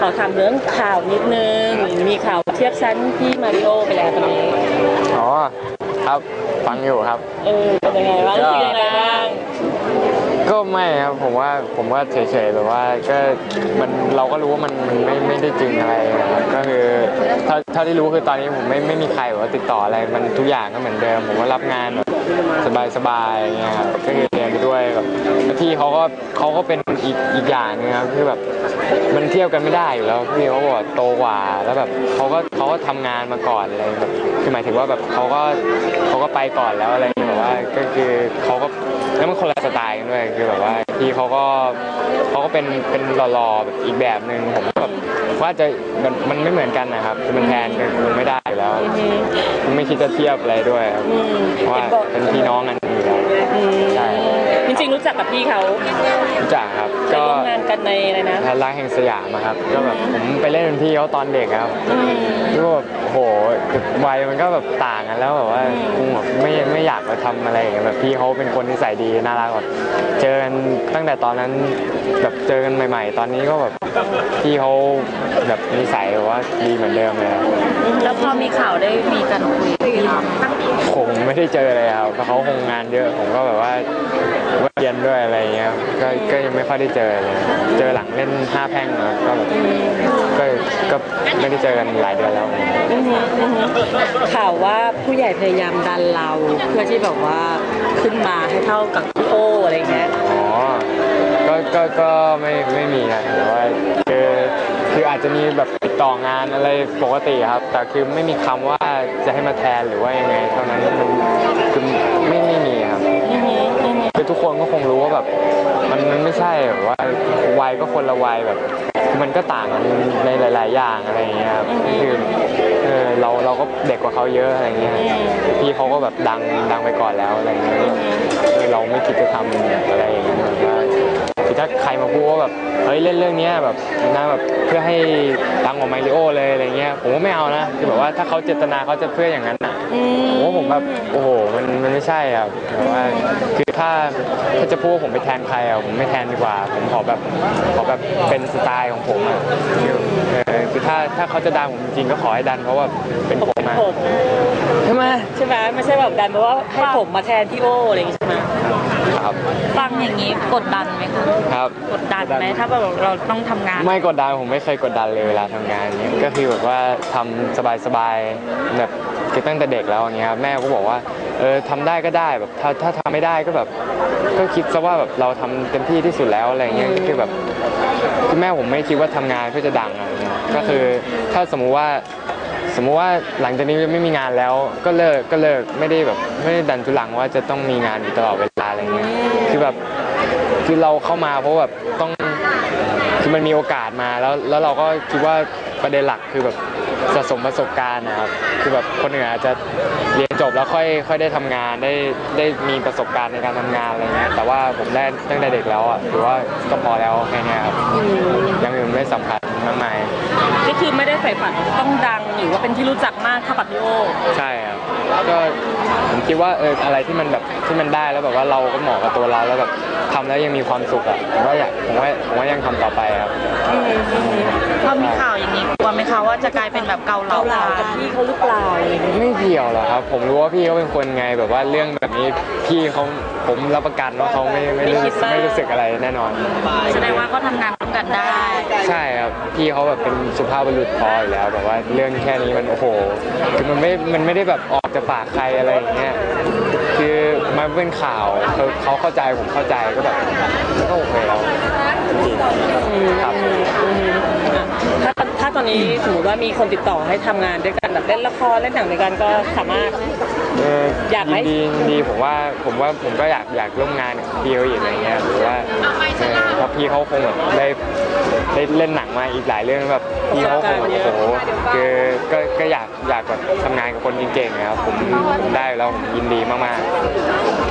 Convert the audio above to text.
ขอถามเรื่องข่าวนิดนึง มีข่าวเทียบชั้นพี่มาริโอไปแล้วตอนนี้ อ๋อ ครับ ฟังอยู่ครับ เออ เป็นยังไงบ้างก็รู้สึกยังไงบ้าง ก็ไม่ครับ ผมว่า ผมว่าเฉยๆแบบว่าก็มัน เราก็รู้ว่ามันมันไม่ไม่ได้จริงอะไรนะครับก็คือเท่าเท่าที่รู้คือตอนนี้ผมไม่ไม่มีใครแบบว่าติดต่ออะไร มันทุกอย่างก็เหมือนเดิม ผมก็รับงานแบบสบายๆอย่างเงี้ยครับ ก็คือเรียนไปด้วยแบบแล้วพี่เขาก็เขาก็เป็นอีกอีกอย่างนึงครับ คือแบบ มันเทียบกันไม่ได้อยู่แล้วพี่เขาบอกโตกว่าแล้วแบบเขาก็เขาก็ทำงานมาก่อนอะไรแบบคือหมายถึงว่าแบบเขาก็เขาก็ไปก่อนแล้วอะไรแบบว่าก็คือเขาก็แล้วมันคนละสไตล์กันด้วยคือแบบว่าพี่เขาก็ เขาก็เป็นเป็นหล่อๆแบบอีกแบบหนึ่งผมก็แบบว่าจะมันมันไม่เหมือนกันนะครับคือมันแทนกันคงไม่ได้อยู่แล้วอืมไม่คิดจะเทียบอะไรด้วยครับอืมเพราะว่าเห็นบอกเป็นพี่น้องกันอยู่แล้วอืมใช่จริงๆรู้จักกับพี่เขารู้จักครับเคยก็ร่วมงานกันในอะไรนะทันรักแห่งสยามอะครับก็แบบผมไปเล่นเป็นพี่เขาตอนเด็กครับอืมก็แบบโหวัยมันก็แบบต่างกันแล้วแบบว่าอืมกูแบบไม่ไม่อยากมาทำอะไรอย่างเงี้ยแบบพี่เขาเป็นคนนิสัยดีน่ารักแบบเจอกันตั้งแต่ตอนนั้นแบบเจอกันใหม่ ๆ ตอนนี้ก็แบบพี่เขาแบบนิสัยแบบว่าดีเหมือนเดิมเลยครับแล้วพอมีข่าวได้มีการคุยกันบ้างไหมผมไม่ได้เจอเลยครับเพราะเขาคงงานเยอะผมก็แบบว่าว่าเรียนด้วยอะไรอย่างเงี้ยก็ก็ยังไม่ค่อยได้เจอเลยเจอหลังเล่นห้าแพร่งแล้วก็แบบก็ก็ไม่ได้เจอกันหลายเดือนแล้วอือหืออือหือข่าวว่าผู้ใหญ่พยายามดันเราเพื่อที่แบบว่าขึ้นมาให้เท่ากับพี่โออะไรเงี้ยอ๋อ ก็ก็ก็ไม่ไม่มีนะแต่ว่าคือคืออาจจะมีแบบติดต่องานอะไรปกติครับ แต่คือไม่มีคำว่าจะให้มาแทนหรือว่ายังไง เท่านั้นมันคือไม่ไม่มีครับอือหืออือหือคือทุกคนก็คงรู้ว่าแบบมันมันไม่ใช่แบบว่าวัยก็คนละวัยแบบ มันก็ต่างกันในหลาย ๆ อย่างอะไรอย่างเงี้ยครับคือเออเราเราก็เด็กกว่าเขาเยอะอะไรเงี้ยพี่เขาก็แบบดังดังไปก่อนแล้วอะไรเงี้ยเออเราไม่คิดจะทำอะไร ถ้าใครมาพูดว่าแบบเฮ้ยเล่นเรื่องเนี้ยแบบนะแบบเพื่อให้ดังกว่าไมริโอเลยอะไรเงี้ยผมก็ไม่เอานะคือแบบว่าถ้าเขาเจตนาเขาจะเพื่ออย่างนั้นอะอืมโอ้ผมแบบโอ้โหมันมันไม่ใช่อะแบบว่าคือถ้าถ้าจะพูดว่าผมไปแทนใครอะผมไม่แทนดีกว่า ผมขอแบบขอแบบเป็นสไตล์ของผมอะคือเออคือถ้าถ้าเขาจะดันผมจริงๆก็ขอให้ดันเพราะว่าเป็นผมอะผมใช่ไหมใช่ไหมไม่ใช่แบบดันเพราะว่าให้ผมมาแทนพี่โออะไรอย่างงี้ใช่ไหม ครับ ฟังอย่างนี้กดดันไหมคะครับ กดดันไหมถ้าแบบเราต้องทำงาน ไม่กดดันผมไม่เคยกดดันเลยเวลาทำงานเนี้ยก็คือแบบว่าทำสบายๆแบบคือตั้งแต่เด็กแล้วอย่างเงี้ยครับแม่ก็บอกว่าเออทำได้ก็ได้แบบถ้าถ้าทำไม่ได้ก็แบบ ก็คิดซะว่าแบบเราทำเต็มที่ที่สุดแล้วอะไรเงี้ยคือแบบคือแม่ผมไม่คิดว่าทำงานเพื่อจะดังอะไรเงี้ยก็คือถ้าสมมุติว่า สมมุติว่าหลังจากนี้ไม่มีงานแล้วก็เลิกก็เลิกไม่ได้แบบไม่ได้ดันทุลังว่าจะต้องมีงานอยู่ตลอดเวลา อะไรเงี้ยคือแบบคือเราเข้ามาเพราะแบบต้องคือมันมีโอกาสมาแล้วแล้วเราก็คิดว่าประเด็นหลักคือแบบสะสมประสบการณ์นะครับคือแบบคนอื่นอาจจะเรียนจบแล้วค่อยค่อยได้ทำงานได้ได้มีประสบการณ์ในการทำงานอะไรเงี้ยแต่ว่าผมได้ตั้งแต่เด็กแล้วอะถือว่าก็พอแล้วแค่เนี้ยครับอยังอื่นไม่สำคัญมากมายก็คือไม่ได้ใฝ่ฝันต้องดังหรือว่าเป็นที่รู้จักมากเท่ากับพี่โอใช่ครับก็ผม คิดว่าเอออะไรที่มันแบบที่มันได้แล้วแบบว่าเราก็เหมาะกับตัวเราแล้วแบบทำแล้วยังมีความสุขอะผมว่าอยากผมว่าผมว่ายังทำต่อไปครับอืมอืมพอมีข่าวอย่างนี้กลัวไหมคะว่าจะกลายเป็นแบบเกาเหลาเราเรากับพี่เขาหรือเปล่าอะไรอย่างเงี้ยไม่เกี่ยวหรอกครับ ผมรู้ว่าพี่เขาเป็นคนไงแบบว่าเรื่องแบบนี้พี่เขาผมรับประกันว่าเขาไม่ไม่รู้สึกไม่รู้สึกอะไรแน่นอน แสดงว่าก็ทำงานร่วม กันได้ ใช่ครับพี่เขาแบบเป็นสุภาพบุรุษพออยู่แล้วแบบว่าเรื่องแค่นี้มันโอ้โหคือมันไม่มันไม่ได้แบบออกจากปากใครอะไรอย่างเงี้ยคือมันเป็นข่าวเขาเขาเข้าใจผมเข้าใจก็แบบก็โอเคแล้วจริงๆครับถ้าถ้าตอนนี้สมมติว่ามีคนติดต่อให้ทำงานด้วยกันแบบเล่นละครเล่นหนังด้วยกันก็สามารถเอออยากไหมยินดียินดีผมว่าผมว่าผมก็อยากอยากร่วมงานกับพี่เขาอีกอะไรเงี้ยหรือว่าเออเพราะพี่เขาคงแบบได้ได้เล่นหนังมาอีกหลายเรื่องแบบพี่เขาคงแบบโอ้โหคือก็ก็อยากอยากแบบทำงานกับคนเก่งๆนะครับผมผมได้แล้วผมยินดีมากๆ